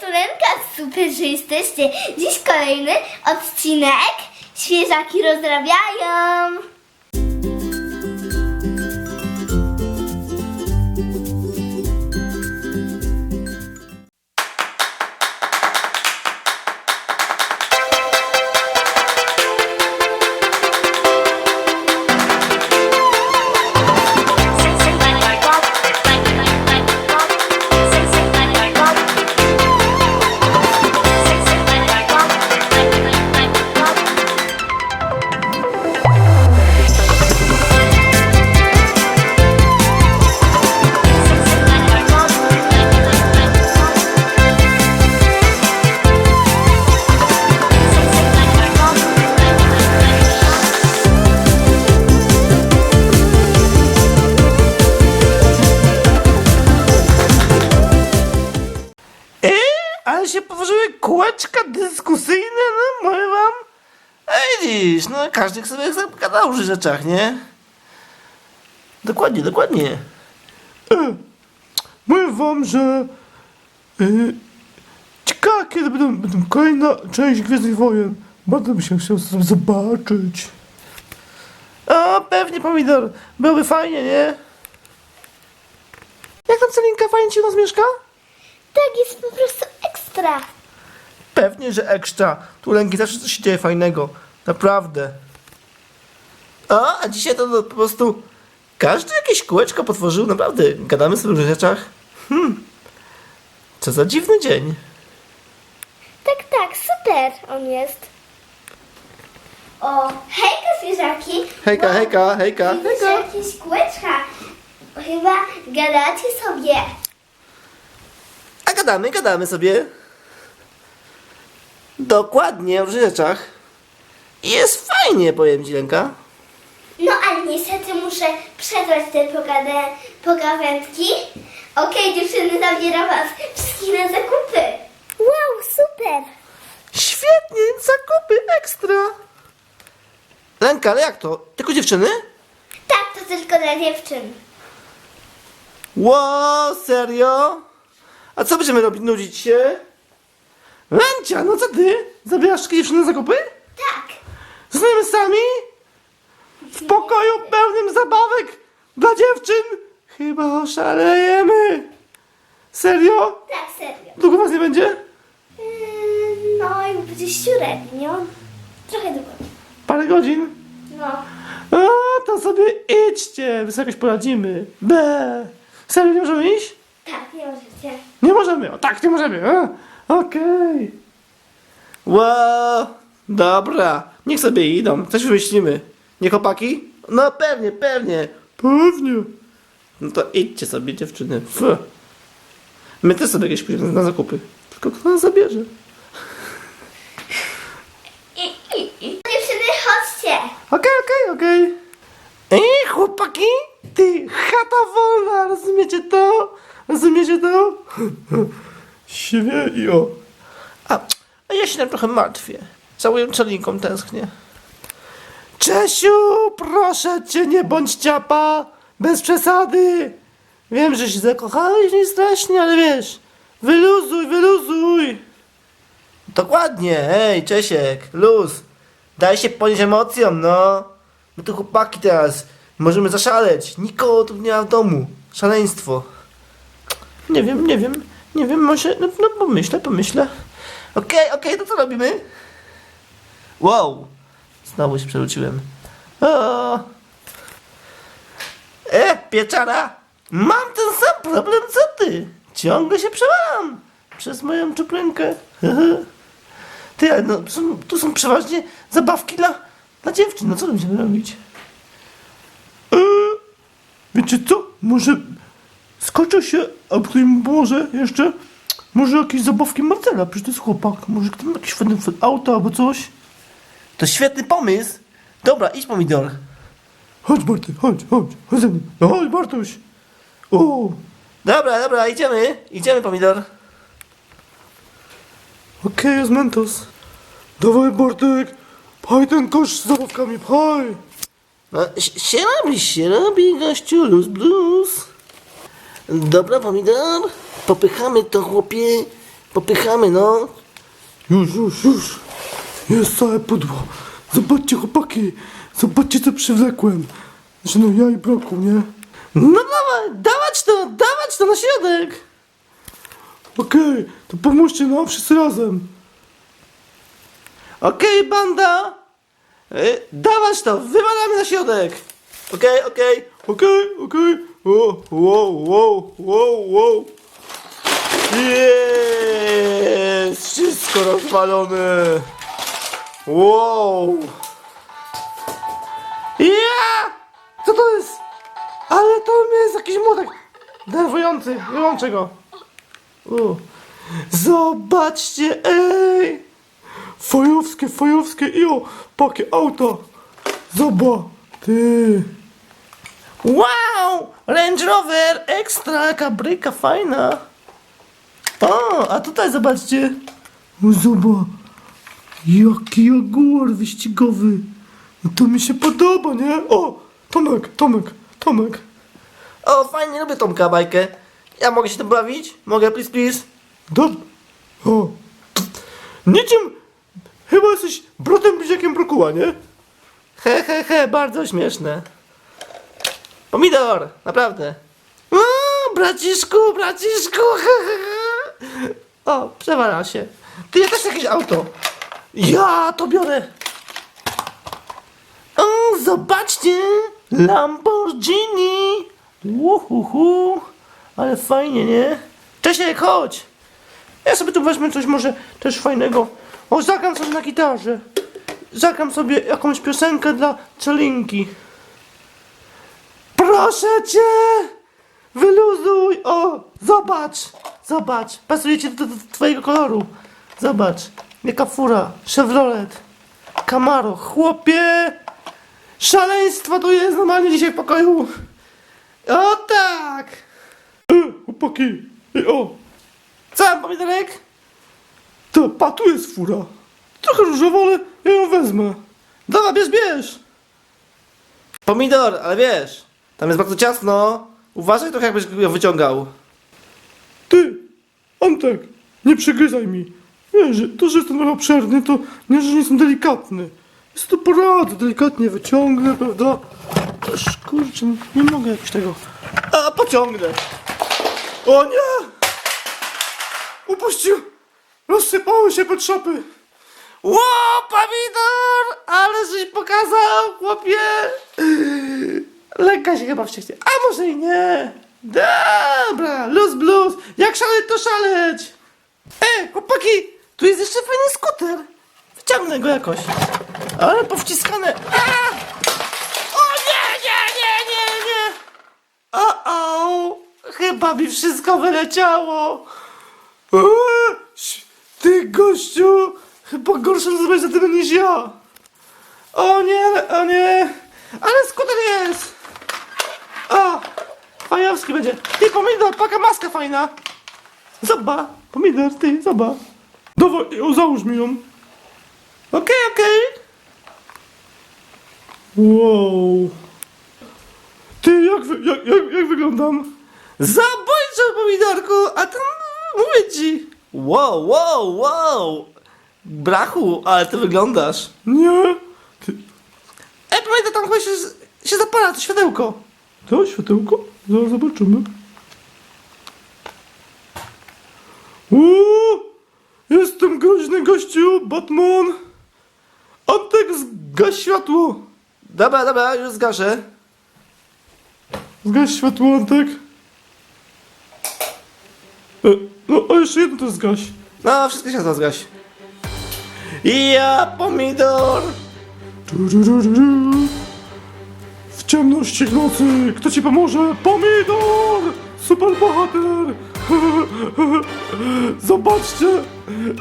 Tulenka, super, że jesteście. Dziś kolejny odcinek. Świeżaki rozrabiają. Widzisz, no każdy sobie gadał o rzeczach, nie? Dokładnie, dokładnie. E, mówię wam, że e, ciekawe kiedy będą, będą kolejna część Gwiezdnych Wojen. Bardzo bym się chciał zobaczyć. O, pewnie pomidor. Byłoby fajnie, nie? Jak tam Celinka fajnie ci u nas mieszka? Tak jest po prostu ekstra. Pewnie, że ekstra. Tu lęki zawsze coś się dzieje fajnego. Naprawdę. A, a dzisiaj to, to po prostu każdy jakieś kółeczko potworzył. Naprawdę, gadamy sobie o różnych rzeczach. Hmm. Co za dziwny dzień. Tak, tak, super on jest. O, hejka zwierzaki. Hejka, hejka, hejka, hejka. jakieś kółeczka. Chyba gadacie sobie. A gadamy, gadamy sobie. Dokładnie o różnych rzeczach. Jest fajnie, powiem ci, Lenka. No ale niestety muszę przerwać te pogada- pogawędki. Okej, dziewczyny, zabieram was wszystkich na zakupy. Wow, super. Świetnie, zakupy ekstra. Lenka, ale jak to? Tylko dziewczyny? Tak, to tylko dla dziewczyn. Ło, serio? A co będziemy robić? Nudzić się? Lencia, no co ty? Zabierasz wszystkie dziewczyny na zakupy? Tak. Zostajemy sami? W pokoju pełnym zabawek dla dziewczyn? Chyba oszalejemy. Serio? Tak, serio. Długo was nie będzie? Yy, no, jakby będzie średnio. Trochę długo. Parę godzin? No. A, to sobie idźcie, my sobie jakoś poradzimy. Be. Serio, nie możemy iść? Tak, nie możecie. Nie możemy, o tak, nie możemy. a? Okej. Wow, dobra, niech sobie idą, coś wymyślimy. Nie chłopaki? No pewnie, pewnie. Pewnie. No to idźcie sobie dziewczyny. Fu. My też sobie jakieś pójdziemy na zakupy. Tylko kto nas zabierze? I, i, i. Dziewczyny, chodźcie. Okej, okej, okej. Ej, chłopaki, ty, chata wolna, rozumiecie to? Rozumiecie to? Świejo. A, a ja się tam trochę martwię. Moją czelinką tęsknię. Czesiu, proszę cię, nie bądź ciapa. Bez przesady. Wiem, że się zakochałeś nie strasznie, ale wiesz, wyluzuj, wyluzuj. Dokładnie, hej, Czesiek, luz. Daj się ponieść emocjom, no. My tu chłopaki teraz, możemy zaszaleć. Nikogo tu nie ma w domu. Szaleństwo. Nie wiem, nie wiem, nie wiem, może, no, no pomyślę, pomyślę. Okej, okej, to co robimy? Wow, znowu się przewróciłem. O. E, pieczara, mam ten sam problem co ty. Ciągle się przełam przez moją czuprynkę. Ty, no, tu są przeważnie zabawki dla, dla dziewczyn, no co będziemy robić? E, wiecie co? Może skoczę się, a mi pomoże jeszcze? Może jakieś zabawki Marcela, przecież to jest chłopak. Może fajne fajne auto albo coś? To świetny pomysł. Dobra, idź pomidor. Chodź Bartek, chodź, chodź, chodź ze mną. No chodź Bartuś. O, Dobra, dobra, idziemy, idziemy pomidor. okej, jest Mentos. Dawaj Bartek, pchaj ten kosz z zabawkami, pchaj. No, się się robi, się robi, gościu, luz blues. Dobra, pomidor, popychamy to, chłopie, Popychamy, no. Już, już, już. Jest całe pudło. Zobaczcie, chłopaki. Zobaczcie, co przywlekłem. Że no ja i broku, nie? No dawaj, dawać to, dawać to na środek. Okej, to pomóżcie nam wszyscy razem. Okej, banda. Y, dawać to, wywalamy na środek. Okej, okej. Okej, okej. O, wow, wow, wow, wow. Jest! Wszystko rozwalone! Wow! Ja! Co to jest? Ale to jest jakiś młotek denerwujący. Wyłączę go. U. Zobaczcie, ej! Fajowskie, fajowskie. I o, pakie auta. Zobacz. Ty. Wow! Range Rover Extra, jaka bryka fajna. O, a tutaj zobaczcie. Zobacz. Jaki jaguar wyścigowy. No to mi się podoba, nie? O, Tomek, Tomek, Tomek. O, fajnie, lubię tą bajkę. Ja mogę się tym bawić? Mogę, please, please? Do... O. Niczym... Chyba jesteś bratem bliźniakiem Brokuła, nie? He, he, he, bardzo śmieszne. Pomidor, naprawdę. O, braciszku, braciszku. he, he, he. O, przewala się. Ty, ja też jakieś auto. Ja to biorę. O, zobaczcie. Lamborghini. Uhuhu. Ale fajnie, nie? Czesiek, chodź. Ja sobie tu wezmę coś może też fajnego. O, zagram sobie na gitarze. Zagram sobie jakąś piosenkę dla Celinki. Proszę cię! Wyluzuj! O, zobacz! Zobacz! Pasuje ci do, do twojego koloru. Zobacz. Jaka fura. Chevrolet. Camaro. Chłopie! Szaleństwo tu jest normalnie dzisiaj w pokoju. O tak! E, chłopaki. Ej, o. Co pomidorek? Ta, pa, tu jest fura. Trochę różowa, ale ja ją wezmę. Dobra, bierz, bierz! Pomidor, ale wiesz, tam jest bardzo ciasno. Uważaj trochę, jakbyś ją wyciągał. Ty, Antek, nie przegryzaj mi. Wiesz, że to, że jestem trochę obszerny, to nie, że nie jestem delikatny. Jest to poradzę, delikatnie wyciągnę, prawda? Aż kurczę, nie mogę jakoś tego. A, pociągnę. O nie! Upuścił! Rozsypały się pod szopy. Ło, pomidor! Ale żeś pokazał, chłopie! Lekka się chyba wścieknie. A może i nie. Dobra, luz blues. Jak szaleć, to szaleć. E, chłopaki, tu jest jeszcze fajny skuter. Wyciągnę go jakoś. Ale powciskane. A! O nie, nie, nie, nie, nie. O, o, chyba mi wszystko wyleciało. Eee, ty gościu! Chyba gorsze zrobić za tym niż ja. O nie, o nie! Ale skuter jest! O! Fajowski będzie. Ty pomidor, paka maska fajna. Zobacz. Pomidor, ty, zobacz. Dawaj, o, załóż mi ją. Okej, okej. Wow. Ty, jak, wy, jak, jak, jak wyglądam? Zabójczy pomidorku, a ten mówię ci. Wow, wow, wow. Brachu, ale ty wyglądasz. Nie. Ty, E, pamiętaj, tam chyba się, się zapala to światełko. to światełko? Zaraz zobaczymy. Uuu, jestem groźny gościu, Batman. Antek, zgaś światło. Dobra, dobra, już zgaszę. Zgaś światło, Antek. E, no, a jeszcze jedno to zgaś. No, wszystkie światła zgaś. Ja, pomidor. Turururu. W ciemności nocy, kto ci pomoże? Pomidor! Super bohater! Zobaczcie,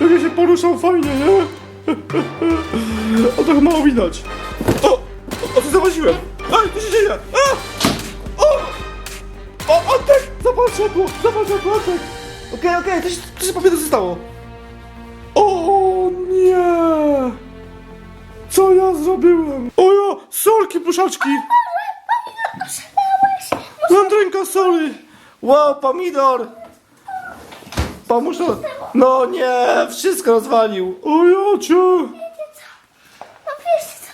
jak ja się poruszam fajnie, nie? A trochę mało widać. O! O, co zawoziłem? Ej, co się dzieje? A! O! O, Antek! Zapal światło! Zapal światło, Antek! Okej, okej, coś, coś się pomidor zostało. O nie! Co ja zrobiłem? O ja! Solki, puszaczki! Landrynka, soli! Wow, pomidor! Pomóż to. No nie, wszystko rozwalił. O ja cię! Wiecie co? No wiesz co?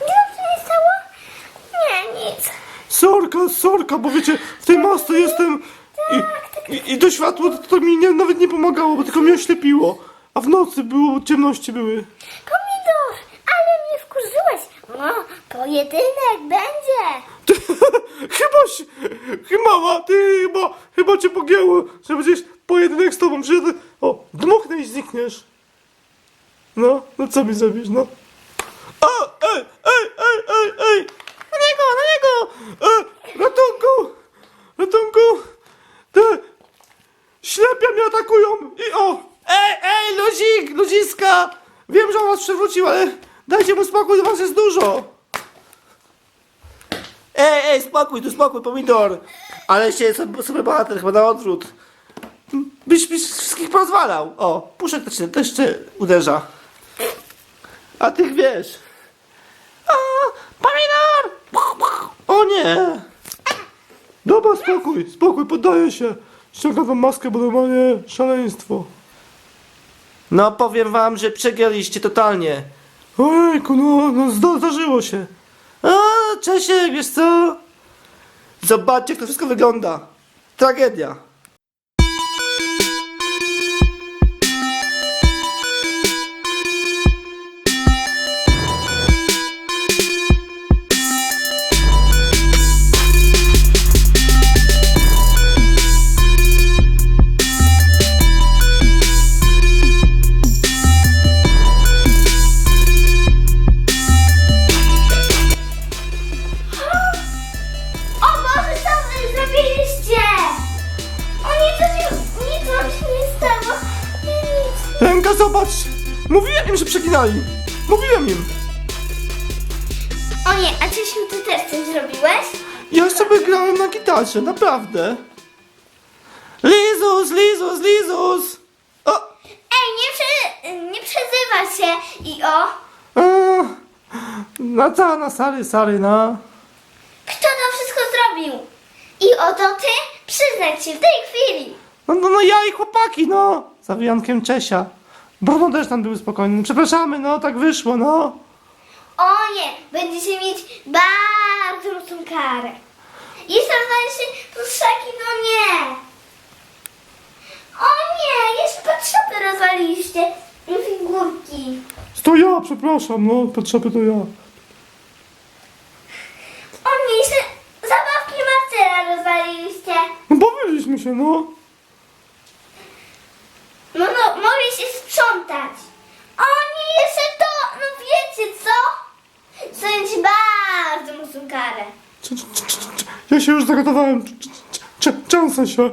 Nie. Się nie stało? Nie, nic. Sorka, sorka, bo wiecie, w tej masce jestem i, i, i to światło to, to mi nie, nawet nie pomagało, bo tylko mnie oślepiło. A w nocy było, ciemności były. Pomidor, ale mnie wkurzyłeś. O, pojedynek będzie. chyba się, chyba, ty chyba, chyba cię pogięło, że będziesz pojedynek z tobą przyjadę. O, dmuchnę i znikniesz. No, no co mi zrobisz, no? O, ej, ej, ej, ej, ej! Na niego, na niego! E, ratunku! Ratunku! Te ślepia mnie atakują i o! Ej, ej, luzik, ludziska! Wiem, że on was przewrócił, ale dajcie mu spokój, was jest dużo. Ej, ej, spokój, tu spokój, pomidor. Ale się sobie bohater chyba na odwrót. Byś, byś wszystkich porozwalał. O, puszek też, też cię uderza. A tych wiesz. O, pomidor! O nie! Dobra, spokój, spokój, poddaję się. Ściągam tą maskę, bo normalnie szaleństwo. No powiem wam, że przegięliście totalnie. Ojejku, no, no zda, zdarzyło się. O, Czesiek, wiesz co? Zobaczcie, jak to wszystko wygląda. Tragedia. Zobacz! Mówiłem im, że przeginali. Mówiłem im. O nie, a Czesiu, ty też coś zrobiłeś? Ja sobie grałem na gitarze, naprawdę. Lizus, Lizus, Lizus! O, Ej, nie, prze, nie przezywa się i o. A, no co, no sorry, sorry, no. Kto to wszystko zrobił? I oto ty? Przyznaj się w tej chwili. No, no, no ja i chłopaki, no. Za wyjątkiem Czesia. Bruno też tam był spokojny. Przepraszamy, no, tak wyszło, no. O nie, będziecie mieć bardzo mocną karę. Jeszcze rozwaliście pluszaki, no nie. O nie, jeszcze patrzopy rozwaliliście. I figurki. To ja, przepraszam, no, potrzeby to ja. O nie, jeszcze zabawki Marcela rozwaliliście. No bawiliśmy się, no. No, no, mogliście sprzątać. O nie, jeszcze to, no wiecie co? Dostaniecie bardzo mocną karę. Ja się już zagotowałem. Często się.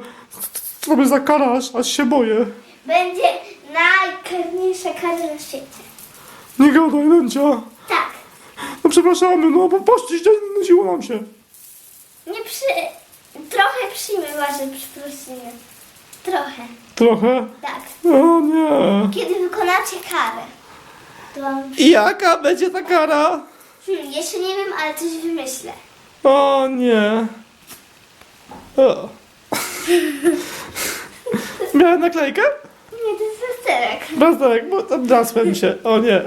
Co mnie za kara, aż, aż się boję. Będzie najkarniejsza kara na świecie. Nie gadaj, Lęcia. Tak, No przepraszamy, no, bo pościście nudziło nam się. nie przy... Trochę przyjmę wasze przeprosiny. Trochę, Trochę. tak. O nie. Kiedy wykonacie karę, to wam... i jaka będzie ta kara? Hmm, jeszcze nie wiem, ale coś wymyślę. O nie. O. Miałem naklejkę? Nie, to jest westerek. Brazdek, bo tam drasłem się. O nie.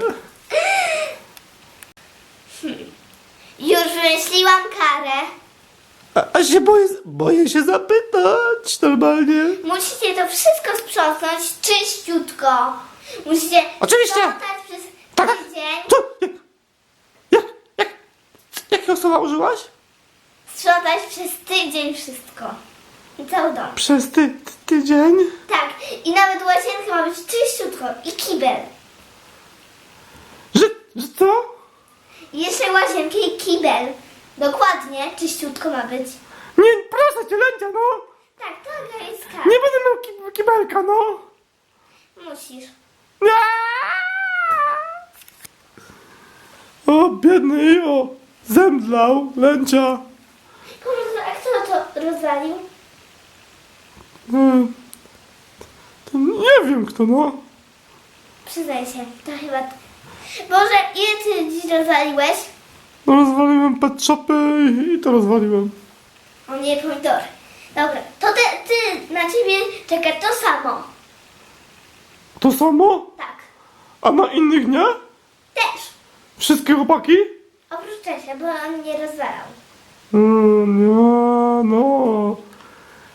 Już wymyśliłam karę. A, a się boję, boję się zapytać normalnie. Musicie to wszystko sprzątnąć czyściutko. Musicie Oczywiście. sprzątać przez Tak. tydzień. Co? Jak, jak, jak, jakiego słowa użyłaś? Sprzątać przez tydzień wszystko. I cały dom. Przez ty, ty, tydzień? Tak. I nawet łazienka ma być czyściutko. I kibel. Że, że co? I jeszcze łazienkę i kibel. Dokładnie, czyściutko ma być. Nie, proszę cię, Lęcia, no. Tak, to kara. Nie będę miał ki- kibelka, no. Musisz. Nie! O, biedny Io. Zemdlał, Lęcia. Powiedz, a kto to rozwalił? Hmm. To nie wiem kto, no. Przyznaj się, to chyba... Boże, ile ty dziś rozwaliłeś? No rozwaliłem pet shopy i, to rozwaliłem. O nie, pomidory. Dobra, to te, ty, na ciebie czeka to samo. To samo? Tak. A na innych nie? Też. Wszystkie chłopaki? Oprócz Czesia, bo on nie rozwalał. Mm, nie, no.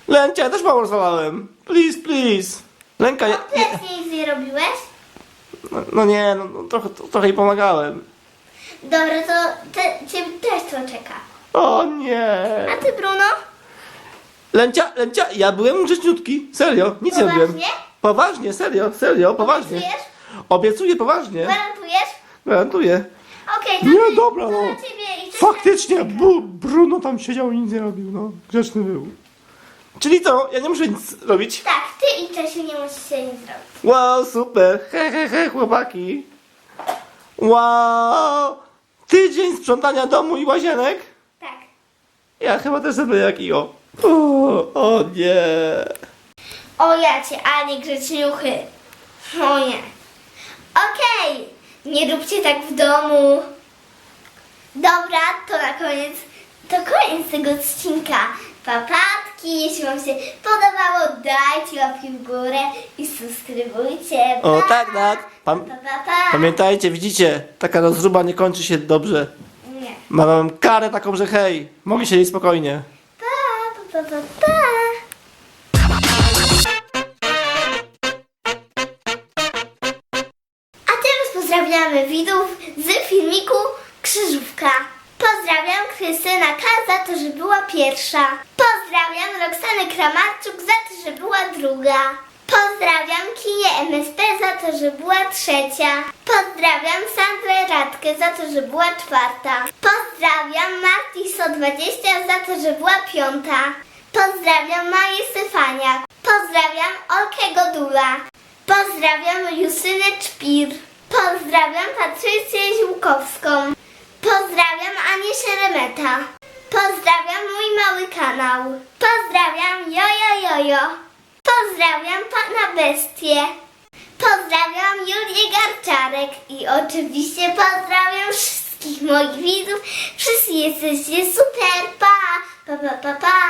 Lencia, ja też mało rozwalałem. Please, please. Lenka, ja, nie, Plecy nic nie robiłeś? no, no nie, no, no, trochę, trochę jej pomagałem. Dobra, to te, ciebie też to czeka. O nie. A ty, Bruno? Lencia, Lencia, ja byłem grzeczniutki. Serio, nic nie robiłem. Poważnie? Poważnie, serio, serio, poważnie. Obiecujesz? Obiecuję poważnie. Gwarantujesz? Gwarantuję. Okej, to Nie, ty, dobra, to no. ciebie i Faktycznie. Bu Bruno tam siedział i nic nie robił, no. Grzeczny był. Czyli to, ja nie muszę nic robić. Tak, ty i Czesiu nie musicie nic zrobić. Wow, super. He, he, he, chłopaki. Wow. Tydzień sprzątania domu i łazienek. Tak. Ja chyba też zrobię jak i o. O, nie. O ja cię, a nie grzeczniuchy. O nie. Okej, nie róbcie tak w domu. Dobra, to na koniec, to koniec tego odcinka. Papatki, jeśli wam się podobało, dajcie łapki w górę i subskrybujcie. O, Pa! tak, tak. Pam- Pa, pa, pa. Pamiętajcie, widzicie, taka rozruba nie kończy się dobrze. Nie. Mam karę taką, że hej, mogli siedzieć spokojnie. Pa, pa, pa, pa, pa. A teraz pozdrawiamy widzów z filmiku Krzyżówka. Pozdrawiam Krystyna K za to, że była pierwsza. Pozdrawiam Roxanę Kramarczuk za to, że była druga. Pozdrawiam Kinię MSP za to, że była trzecia. Pozdrawiam Sandrę Radkę za to, że była czwarta. Pozdrawiam Marti120 za to, że była piąta. Pozdrawiam Maję Stefaniak. Pozdrawiam Olkę Godula. Pozdrawiam Justynę Czpir. Pozdrawiam Patrycję Ziółkowską. Pozdrawiam Anię Szeremeta. Pozdrawiam mój mały kanał. Pozdrawiam Jojo Jojo. Pozdrawiam Pana Bestię. Pozdrawiam Julię Garczarek i oczywiście pozdrawiam wszystkich moich widzów. Wszyscy jesteście super. Pa, pa, pa, pa. pa.